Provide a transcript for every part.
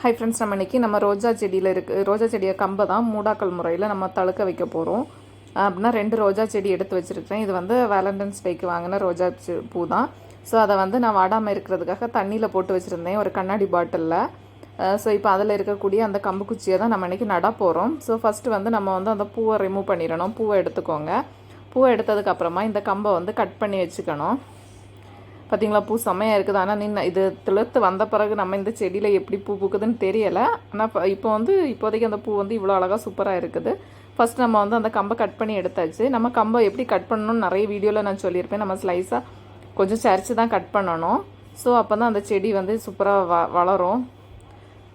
Hi friends நம்ம இன்றைக்கி நம்ம ரோஜா செடியில் இருக்குது ரோஜா செடியை கம்பை தான் மூடாக்கல் முறையில் நம்ம தழுக்க வைக்க போகிறோம் அப்படின்னா ரெண்டு ரோஜா செடி எடுத்து வச்சுருக்கேன் இது வந்து வேலண்டைன்ஸ் டேக்கு வாங்கின ரோஜா செ- பூ தான். ஸோ அதை வந்து நான் வாடாமல் இருக்கிறதுக்காக தண்ணியில் போட்டு வச்சுருந்தேன் ஒரு கண்ணாடி பாட்டிலில். ஸோ இப்போ அதில் இருக்கக்கூடிய அந்த கம்பு குச்சியை தான் நம்ம இன்றைக்கி நட போகிறோம் ஸோ ஃபஸ்ட்டு வந்து நம்ம வந்து அந்த பூவை ரிமூவ் பண்ணிடணும். பூவை எடுத்துக்கோங்க. பூவை எடுத்ததுக்கப்புறமா இந்த கம்பை வந்து கட் பண்ணி வச்சுக்கணும். பார்த்தீங்களா பூ செம்மையாக இருக்குது. ஆனால் நின்று இது திழுத்து வந்த பிறகு நம்ம இந்த செடியில் எப்படி பூ பூக்குதுன்னு தெரியலை. ஆனால் இப்போ வந்து இப்போதைக்கு அந்த பூ வந்து இவ்வளோ அழகாக சூப்பராக இருக்குது. ஃபர்ஸ்ட் நம்ம வந்து அந்த கம்பை கட் பண்ணி எடுத்தாச்சு. நம்ம கம்பை எப்படி கட் பண்ணணும்னு நிறைய வீடியோவில் நான் சொல்லியிருப்பேன். நம்ம ஸ்லைஸாக கொஞ்சம் சரிச்சு தான் கட் பண்ணணும். ஸோ அப்போ தான் அந்த செடி வந்து சூப்பராக வ வளரும்.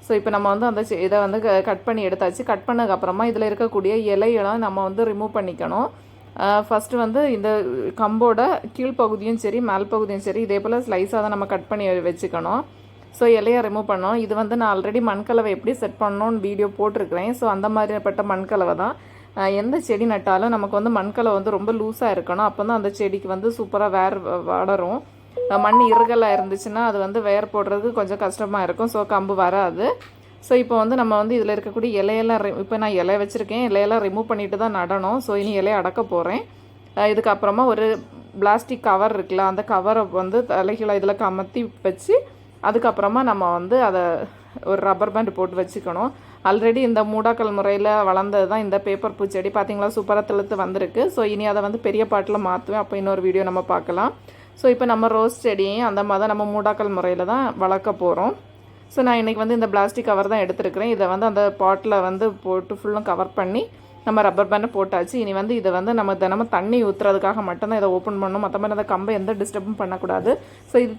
ஸோ இப்போ நம்ம வந்து அந்த செ- இதை வந்து கட் பண்ணி எடுத்தாச்சு. கட் பண்ணதுக்கப்புறமா இதில் இருக்கக்கூடிய இலையெல்லாம் நம்ம வந்து ரிமூவ் பண்ணிக்கணும். ஃபஸ்ட்டு வந்து இந்த கம்போட கீழ்ப்பகுதியும் சரி மேல் பகுதியும் சரி இதே போல் ஸ்லைஸாக தான் நம்ம கட் பண்ணி வச்சுக்கணும். ஸோ இலையை ரிமூவ் பண்ணோம் இது வந்து நான் ஆல்ரெடி மண்கலவை எப்படி செட் பண்ணணும்னு வீடியோ போட்டிருக்கிறேன். ஸோ அந்த மாதிரிப்பட்ட மண்கலவை தான். எந்த செடி நட்டாலும் நமக்கு வந்து மண்கலவை வந்து ரொம்ப லூஸாக இருக்கணும். அப்போ தான் அந்த செடிக்கு வந்து சூப்பராக வேர் வளரும். மண் இறுகலாக இருந்துச்சுன்னா அது வந்து வேர் போடுறதுக்கு கொஞ்சம் கஷ்டமாக இருக்கும். ஸோ கம்பு வராது. ஸோ இப்போ வந்து நம்ம வந்து இதில் இருக்கக்கூடிய இலையெல்லாம் ரி இப்போ நான் இலை வச்சுருக்கேன். இலையெல்லாம் ரிமூவ் பண்ணிட்டு தான் நடணும். ஸோ இனி இலையை அடக்க போகிறேன் இதுக்கப்புறமா ஒரு பிளாஸ்டிக் கவர் இருக்குல்ல அந்த கவரை வந்து தலைகளை இதில் கமத்தி வச்சு அதுக்கப்புறமா நம்ம வந்து அதை ஒரு ரப்பர் பேண்ட் போட்டு வச்சுக்கணும். ஆல்ரெடி இந்த மூடாக்கல் முறையில் வளர்ந்தது தான் இந்த பேப்பர் பூச்செடி. பார்த்தீங்களா சூப்பராக தெளுத்து வந்திருக்கு. ஸோ இனி அதை வந்து பெரிய பாட்டில் மாற்றுவேன் அப்போ இன்னொரு வீடியோ நம்ம பார்க்கலாம். ஸோ இப்போ நம்ம ரோஸ் செடியும் அந்த மாதிரி தான் நம்ம மூடாக்கல் முறையில் தான் வளர்க்க போகிறோம் ஸோ நான் இன்றைக்கி வந்து இந்த பிளாஸ்டிக் கவர் தான் எடுத்துருக்கிறேன். இதை வந்து அந்த பாட்டில் வந்து போட்டு ஃபுல்லும் கவர் பண்ணி நம்ம ரப்பர் பேண்டை போட்டாச்சு. இனி வந்து இதை வந்து நம்ம தினமும் தண்ணி ஊற்றுறதுக்காக மட்டும்தான் இதை ஓப்பன் பண்ணணும். மற்ற மாதிரி அந்த கம்பை எந்த டிஸ்டர்பும் பண்ணக்கூடாது. ஸோ இது